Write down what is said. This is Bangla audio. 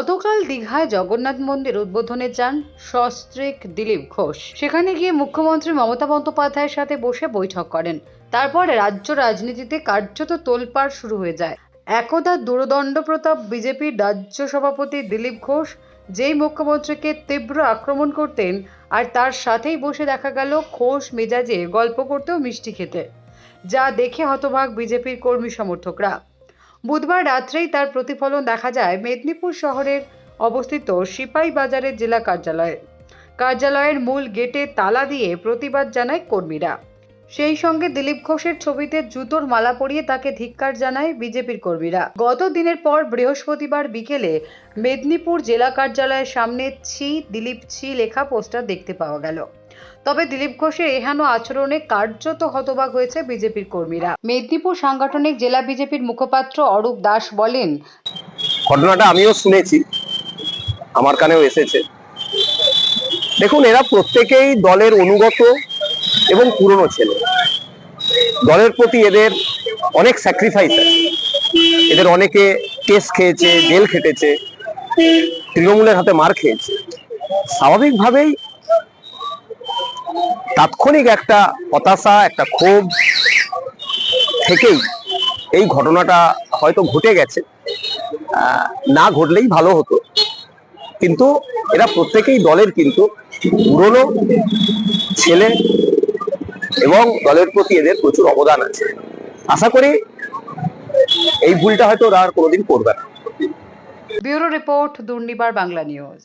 গতকাল দীঘায় জগন্নাথ মন্দির উদ্বোধনে যান সস্ত্রীক দিলীপ ঘোষ। সেখানে গিয়ে মুখ্যমন্ত্রী মমতা বন্দ্যোপাধ্যায়ের সাথে বসে বৈঠক করেন। তারপরে রাজ্য রাজনীতিতে কার্যত তোলপাড় শুরু হয়ে যায়। একদা দূরদণ্ড প্রতাপ বিজেপির রাজ্য সভাপতি দিলীপ ঘোষ, যেই মুখ্যমন্ত্রীকে তীব্র আক্রমণ করতেন আর তার সাথেই বসে দেখা গেল ঘোষ মেজাজে গল্প করতেও মিষ্টি খেতে। যা দেখে হতবাক বিজেপির কর্মী সমর্থকরা। বুধবার রাত্রেই তার প্রতিফলন দেখা যায় মেদিনীপুর শহরের অবস্থিত সিপাই বাজারের জেলা কার্যালয়ে। কার্যালয়ের মূল গেটে তালা দিয়ে প্রতিবাদ জানায় কর্মীরা। সেই সঙ্গে দিলীপ ঘোষের ছবিতে জুতোর মালা পরিয়ে তাকে ধিক্কার জানায় বিজেপির কর্মীরা। গত দিনের পর বৃহস্পতিবার বিকেলে মেদিনীপুর জেলা কার্যালয়ের সামনে ছি, দিলীপ ছি লেখা পোস্টার দেখতে পাওয়া গেল। তবে দিলীপ ঘোষের এহেন আচরণে কার্যত হতবাক হয়েছে বিজেপির কর্মীরা। মেদিনীপুর সাংগঠনিক জেলা বিজেপির মুখপাত্র অরূপ দাস বলেন, ঘটনাটা আমিও শুনেছি, আমার কানেও এসেছে। দেখুন, এরা প্রত্যেকেই দলের অনুগত এবং পুরনো ছেলে। দলের প্রতি এদের অনেক স্যাক্রিফাইস আছে। এদের অনেকে কেস খেয়েছে, জেল খেটেছে, তৃণমূলের হাতে মার খেয়েছে। স্বাভাবিকভাবেই তাৎক্ষণিক একটা হতাশা, একটা ক্ষোভ থেকেই এই ঘটনাটা হয়তো ঘটে গেছে। না ঘটলেই ভালো হতো। কিন্তু এরা প্রত্যেকেই দলের কিন্তু পুরনো ছেলে এবং দলের প্রতি এদের প্রচুর অবদান আছে। আশা করি এই ভুলটা হয়তো ওরা আর কোনোদিন করবে না। Bureau report, Durnibar, Bangla news.